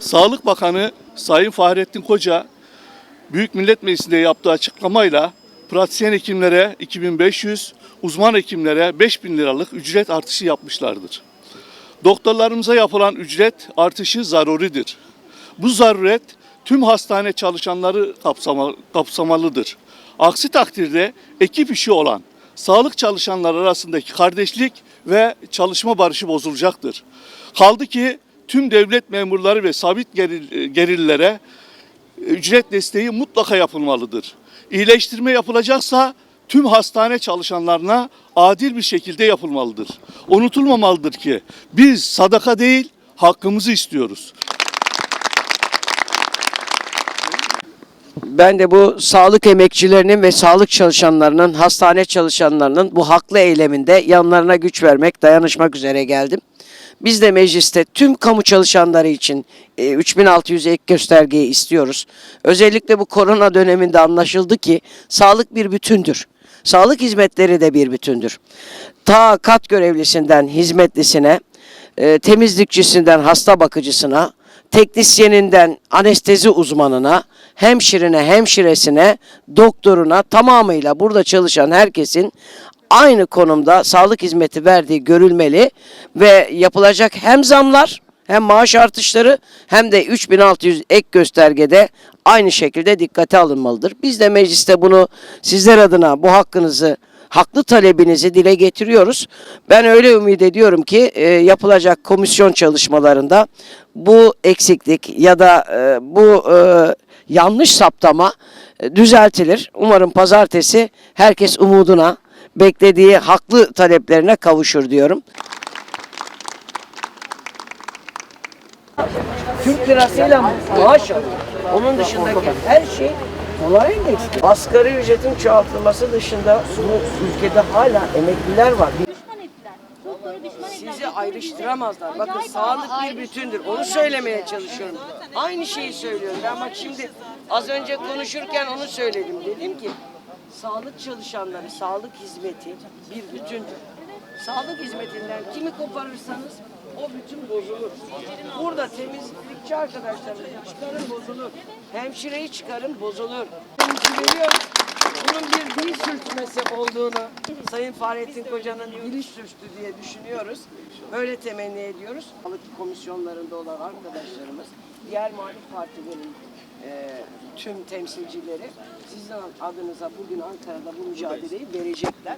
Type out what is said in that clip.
Sağlık Bakanı Sayın Fahrettin Koca Büyük Millet Meclisi'nde yaptığı açıklamayla pratisyen hekimlere 2500, uzman hekimlere 5000 liralık ücret artışı yapmışlardır. Doktorlarımıza yapılan ücret artışı zaruridir. Bu zaruret tüm hastane çalışanları kapsama, kapsamalıdır. Aksi takdirde ekip işi olan sağlık çalışanları arasındaki kardeşlik ve çalışma barışı bozulacaktır. Kaldı ki tüm devlet memurları ve sabit geril, ücret desteği mutlaka yapılmalıdır. İyileştirme yapılacaksa tüm hastane çalışanlarına adil bir şekilde yapılmalıdır. Unutulmamalıdır ki biz sadaka değil hakkımızı istiyoruz. Ben de bu sağlık emekçilerinin ve sağlık çalışanlarının, hastane çalışanlarının bu haklı eyleminde yanlarına güç vermek, dayanışmak üzere geldim. Biz de mecliste tüm kamu çalışanları için e, 3600 ek göstergeyi istiyoruz. Özellikle bu korona döneminde anlaşıldı ki sağlık bir bütündür. Sağlık hizmetleri de bir bütündür. Ta kat görevlisinden hizmetlisine, e, temizlikçisinden hasta bakıcısına, teknisyeninden anestezi uzmanına, hemşirine, hemşiresine, doktoruna tamamıyla burada çalışan herkesin aynı konumda sağlık hizmeti verdiği görülmeli ve yapılacak hem zamlar hem maaş artışları hem de 3600 ek göstergede aynı şekilde dikkate alınmalıdır. Biz de mecliste bunu sizler adına bu hakkınızı haklı talebinizi dile getiriyoruz. Ben öyle ümit ediyorum ki e, yapılacak komisyon çalışmalarında bu eksiklik ya da e, bu e, yanlış saptama e, düzeltilir. Umarım pazartesi herkes umuduna, beklediği haklı taleplerine kavuşur diyorum. Türk lirasıyla maaş alıyor. Onun dışındaki her şey dolar endeksli. Asgari ücretin çoğaltılması dışında bu ülkede hala emekliler var. Sizi ayrıştıramazlar. Bakın sağlık bir bütündür. Onu söylemeye çalışıyorum. Aynı şeyi söylüyorum. Ben bak şimdi az önce konuşurken onu söyledim. Dedim ki sağlık çalışanları, sağlık hizmeti bir bütündür. Sağlık hizmetinden kimi koparırsanız o bütün bozulur. Burada temizlikçi arkadaşlarımızı çıkarın bozulur. Hemşireyi çıkarın bozulur. Temizliyoruz. Bunun bir dil sürtmesi olduğunu Sayın Fahrettin Koca'nın dili sürçtü diye düşünüyoruz. Böyle temenni ediyoruz. Sağlık komisyonlarında olan arkadaşlarımız, diğer muhalif partilerin e, tüm temsilcileri sizin adınıza bugün Ankara'da bu mücadeleyi verecekler.